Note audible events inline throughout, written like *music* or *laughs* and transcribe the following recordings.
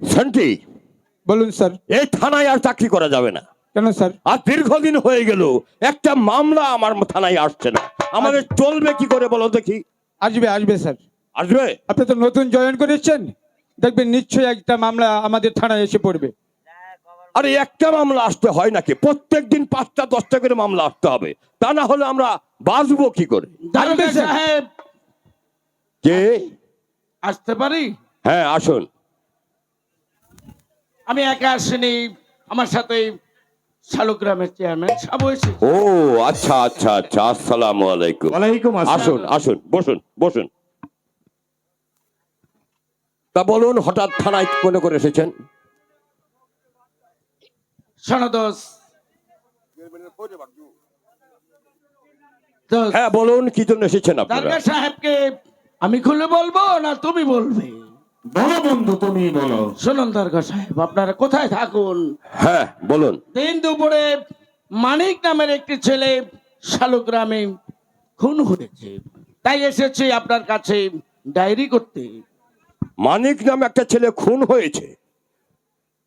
শান্তি বলুন স্যার। এই থানায় আর চাকরি করা যাবে না। কেন স্যার? আর দীর্ঘদিন হয়ে গেল একটা মামলা আমার থানায় আসছে না। আমাদের চলবে কি করে বলো দেখি। আসবে আসবে স্যার। আসবে? আপনি তো নতুন জয়েন করেছেন। দেখবেন নিশ্চয়ই একটা মামলা আমাদের থানায় এসে পড়বে। আরে একটা মামলা আসতে হয় নাকি? প্রত্যেক দিন পাঁচটা দশটা করে মামলা আসতে হবে। তা না হলে আমরা বাঁচবো কি করে? দারোগা আসবে, কে? আসতে পারি? হ্যাঁ আসুন। আমি একা আসিনি আমার সাথে শালুগ্রামের চেয়ারম্যান সাবু এসেছে। ও আচ্ছা আচ্ছা আচ্ছা আসসালামু আলাইকুম। ওয়ালাইকুম আসুন আসুন বসুন বসুন। তা বলুন হঠাৎ থানায় মনে করে এসেছেন? সনদোষ হ্যাঁ বলুন কি জন্য এসেছেন আপনারা? সাহেবকে আমি খুলে বলব না তুমি বলবে? বলো বন্ধু তুমি বলো। শুনুন দারোগা সাহেব আপনারা কোথায় থাকুন? হ্যাঁ বলুন। দিন দুপুরে মানিক নামের একটি ছেলে শালুগ্রামে খুন হয়েছে। তাই এসেছি আপনার কাছে ডায়েরি করতে। মানিক নামে একটা ছেলে খুন হয়েছে।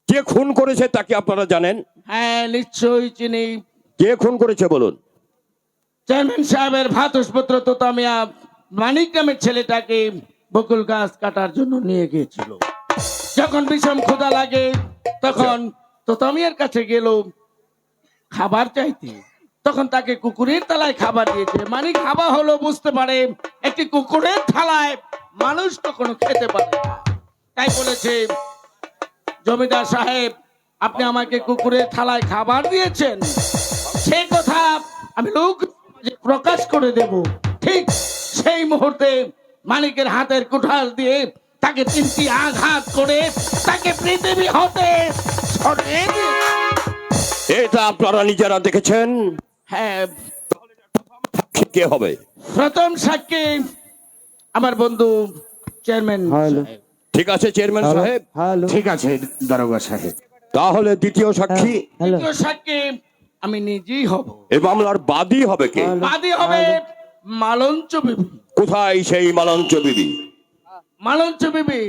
কে খুন করেছে তাকে আপনারা জানেন? হ্যাঁ নিশ্চয়ই চিনি। কে খুন করেছে বলুন। চেয়ারম্যান সাহেবের ভাতসপত্র তোতামিয়া মানিক নামের ছেলেটাকে বকুল গাছ কাটার জন্য নিয়ে গিয়েছিল। যখন বিষম ক্ষুধা লাগে, তখন তোতামিয়ার কাছে গেল খাবার চাইতে। তখন তাকে কুকুরের থালায় খাবার দিয়েছে। মানে খাবার হলো, বুঝতে পারে, একটি কুকুরের থালায় মানুষ কখনো খেতে পারে না। তাই বলেছে, জমিদার সাহেব, আপনি আমাকে কুকুরের থালায় খাবার দিয়েছেন। সেই কথা আমি লোক প্রকাশ করে দেব। ঠিক সেই মুহূর্তে মালিকের হাতের কুঠার দিয়ে তাকে তিনটি আঘাত করে তাকে পৃথিবী হতে এটা আপনারা নিজেরা দেখেছেন? হ্যাঁ। কে হবে? প্রথম সাক্ষী আমার বন্ধু চেয়ারম্যান ঠিক আছে চেয়ারম্যান সাহেব? ঠিক আছে দারোগা সাহেব। তাহলে দ্বিতীয় সাক্ষী? দ্বিতীয় সাক্ষী আমি নিজেই হব। এই মামলার বাদী হবে কে? বাদী হবে মালঞ্চ বিবি কোথায় সেই মালঞ্চ বিবি? মালঞ্চ বিবি।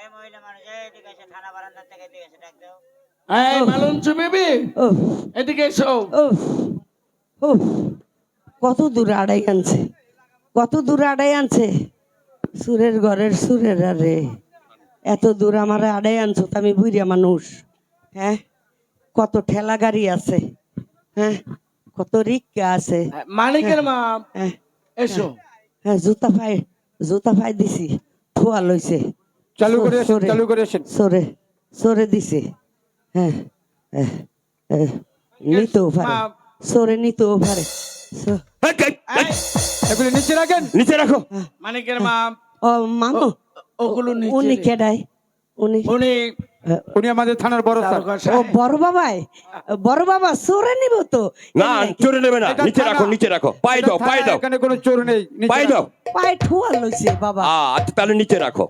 এই মহিলা মানুষ এদিকে এসে থানা বারান্দা থেকে এদিকে এসে ডাক দাও। এই মালঞ্চ বিবি এদিকে এসো। উফ, উফ, কত দূর আড়াই আনছে কত দূর আড়াই আনছে। সুরের ঘরের সুরের আরে এত দূর আমার আড়াই আনছো তো আমি বুড়িয়া মানুষ হ্যাঁ? কত ঠেলা গাড়ি আছে। কত রিক্কা আছে। মানিকের মা হ্যাঁ। এসো। হ্যাঁ জুতা ফাই জুতা ফাই দিছি থুয়া লইছে। চালু করে চালু করে আসেন। সরে সরে দিছে। হ্যাঁ হ্যাঁ, হ্যাঁ, নিতেও পারে। সরে নিতেও পারে। এগুলি নিচে রাখেন। নিচে রাখো। মানিকের মা। ও মামু। ওগুলো উনি রে। কেডাই উনি উনি উনি আমাদের থানার বড় স্যার। ও বড় বাবাই বড় বাবা সরে নিব তো। না চলে নেবে না নিচে রাখো নিচে রাখো। পায়ে দাও পায়ে দাও। এখানে কোনো চোর নেই পায়ে দাও। রাখো। পায়ে ঠুয়া লইছে বাবা। আচ্ছা তাহলে নিচে রাখো।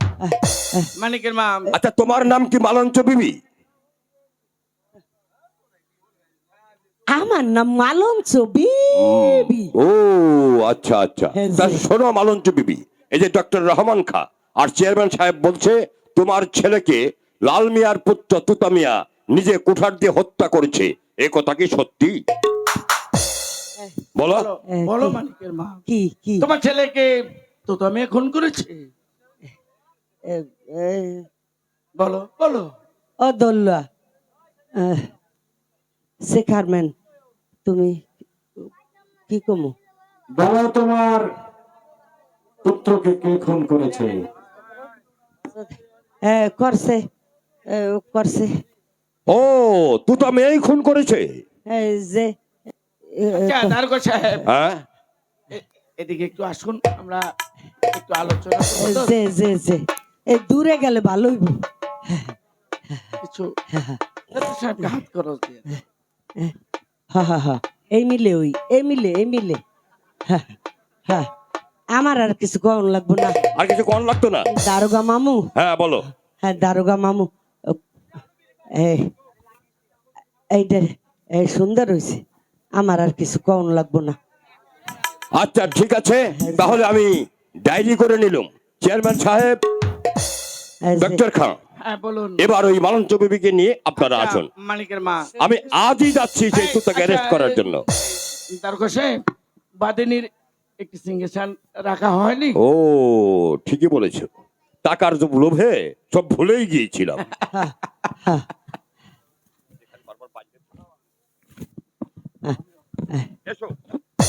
মানিকের মা আচ্ছা তোমার নাম কি? মালঞ্চ বিবি? আমার নাম মালম ছবি ও আচ্ছা আচ্ছা। হ্যাঁ, তা শোনো মালঞ্চ বিবি এই যে ডক্টর রহমান খা আর চেয়ারম্যান সাহেব বলছে তোমার ছেলেকে লাল মিয়ার পুত্র তুতা মিয়া নিজে কুঠার দিয়ে হত্যা করেছে। এ কথা কি সত্যি? বলো। বলো, মানিকের মা। কি কি? তোমার ছেলেকে তো তুমি খুন করেছে? বলো বলো। ও দোল্লা শেখারম্যান তুমি কি কমু? বলো তোমার পুত্রকে কে খুন করেছে? এ, করছে। করছে। ও তুতা মেয়েই খুন করেছে? যে এ, আচ্ছা সাহেব। হ্যাঁ? এদিকে একটু আসুন আমরা একটু আলোচনা তো। যে যে যে এই দূরে গেলে ভালো হইব। কিছু সাহেবকে হাত। হা হা হা এই মিলে ওই এই মিলে এই মিলে। হা, হা। আমার আর কিছু কম লাগবো না। আর কিছু কোন লাগতো না? দারোগা মামু। হ্যাঁ বলো। হ্যাঁ দারোগা মামু। এই এইটা এই সুন্দর হয়েছে আমার আর কিছু কম লাগবো না। আচ্ছা ঠিক আছে। তাহলে আমি ডায়েরি করে নিলাম। চেয়ারম্যান সাহেব ডক্টর খান হ্যাঁ বলুন। এবার ওই মালঞ্চ বিবিকে নিয়ে আপনারা আসুন। মানিকের মা। আমি আজই যাচ্ছি তুতাকে অ্যারেস্ট করার জন্য। দারোগা সাহেব বাদিনীর একটি সিঙ্গেশন রাখা হয়নি? ও ঠিকই বলেছ। টাকার লোভে সব ভুলেই গিয়েছিলাম। *laughs* এসো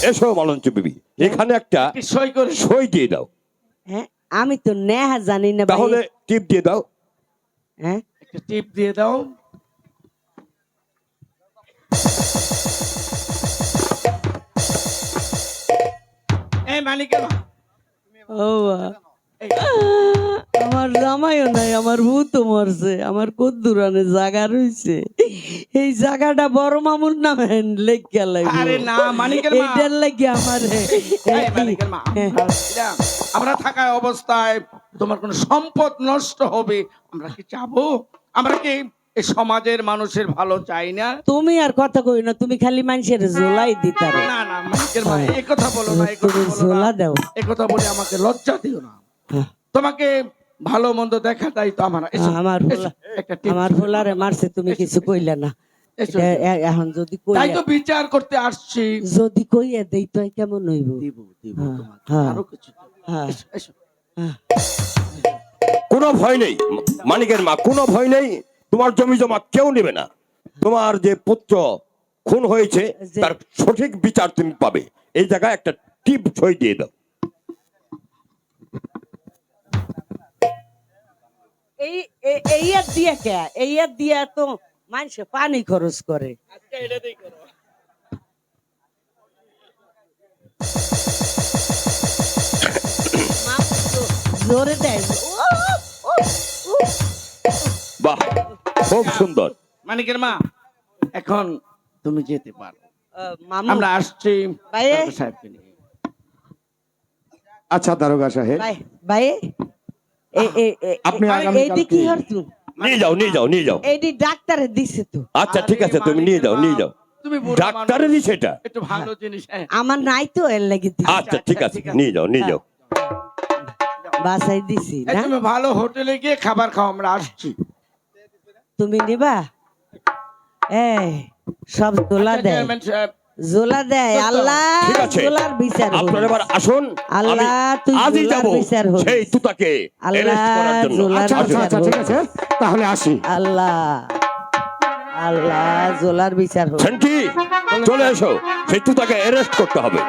এসো মালঞ্চ বিবি। এখানে একটা সই করে সই দিয়ে দাও। হ্যাঁ আমি তো নেহা জানি না তাহলে টিপ দিয়ে দাও। হ্যাঁ। একটা টিপ দিয়ে দাও। এই মানিকের মা। ও আমার জামাইও নাই আমার ভূতও মরছে আমার কদ্দুরানে জায়গা রইছে। এই জায়গাটা বড় মামুর নামে লেখা লাগবে আরে না মানিকের মা। এইটার লাগি আমার মা আমরা। থাকা অবস্থায় তোমার কোন সম্পদ নষ্ট হবে আমরা কি চাবো আমরা কি এই সমাজের মানুষের ভালো চাই না? তুমি আর কথা কই না তুমি খালি মানুষের জোলাই দিতারো না না মানিকের মা এই কথা বলো না এই কথা বলো জোলা না দাও। এই কথা বলে আমাকে লজ্জা দিও না। হ্যাঁ। তোমাকে ভালো মন্দ দেখাটাই তো আমার আমার আমার ফোলারে মারছে তুমি কিছু কইলে না। এখন যদি তাই তো বিচার করতে আসছি। যদি কইয়া দেই তো কেমন হইব? দিব দিব হ্যাঁ, তোমাকে। হ্যাঁ। আরও কিছু হ্যাঁ। এসো, এসো। কোনো ভয় নেই। মানিকের মা কোনো ভয় নেই। তোমার জমি জমা কেউ নেবে না। তোমার যে পুত্র খুন হয়েছে তার সঠিক বিচার তুমি পাবে। এই জায়গায় একটা টিপ সই দিয়ে দাও। এই আর দিয়া কে? এই আর দিয়া তো মানুষে পানি খরচ করে। জোরে দেয়। বাহ খুব সুন্দর। মানিকের মা এখন তুমি যেতে পারো। আমরা আসছি সাহেবকে নিয়ে। আচ্ছা দারোগা সাহেব। ভাই এইটি কি কি- হরতু নিয়ে যাও নিয়ে যাও নিয়ে যাও। এইটি ডাক্তারে দিছে তো। আচ্ছা ঠিক আছে তুমি নিয়ে যাও নিয়ে যাও। তুমি বুড়ো ডাক্তারেরই মানুষ, একটু ভালো জিনিস আমার নাই তো এর লাগি আচ্ছা ঠিক আছে নিয়ে যাও নিয়ে যাও। বাসায় দিছি না? তুমি ভালো হোটেলে গিয়ে খাবার খাও আমরা আসছি। তুমি নিবা? এই সব জোলা আচ্ছা, দেয়। জোলা দেয় আল্লাহ জোলার বিচার। আপনারা এবার আসুন আল্লাহ, তুই আজই যাব। সেই তুতাকে আল্লাহ, জোলার আচ্ছা আচ্ছা আচ্ছা ঠিক আছে। তাহলে আসি। আল্লাহ আল্লাহ জোলার বিচার হোক চলে এসো। সেই তুতাকে অ্যারেস্ট করতে হবে।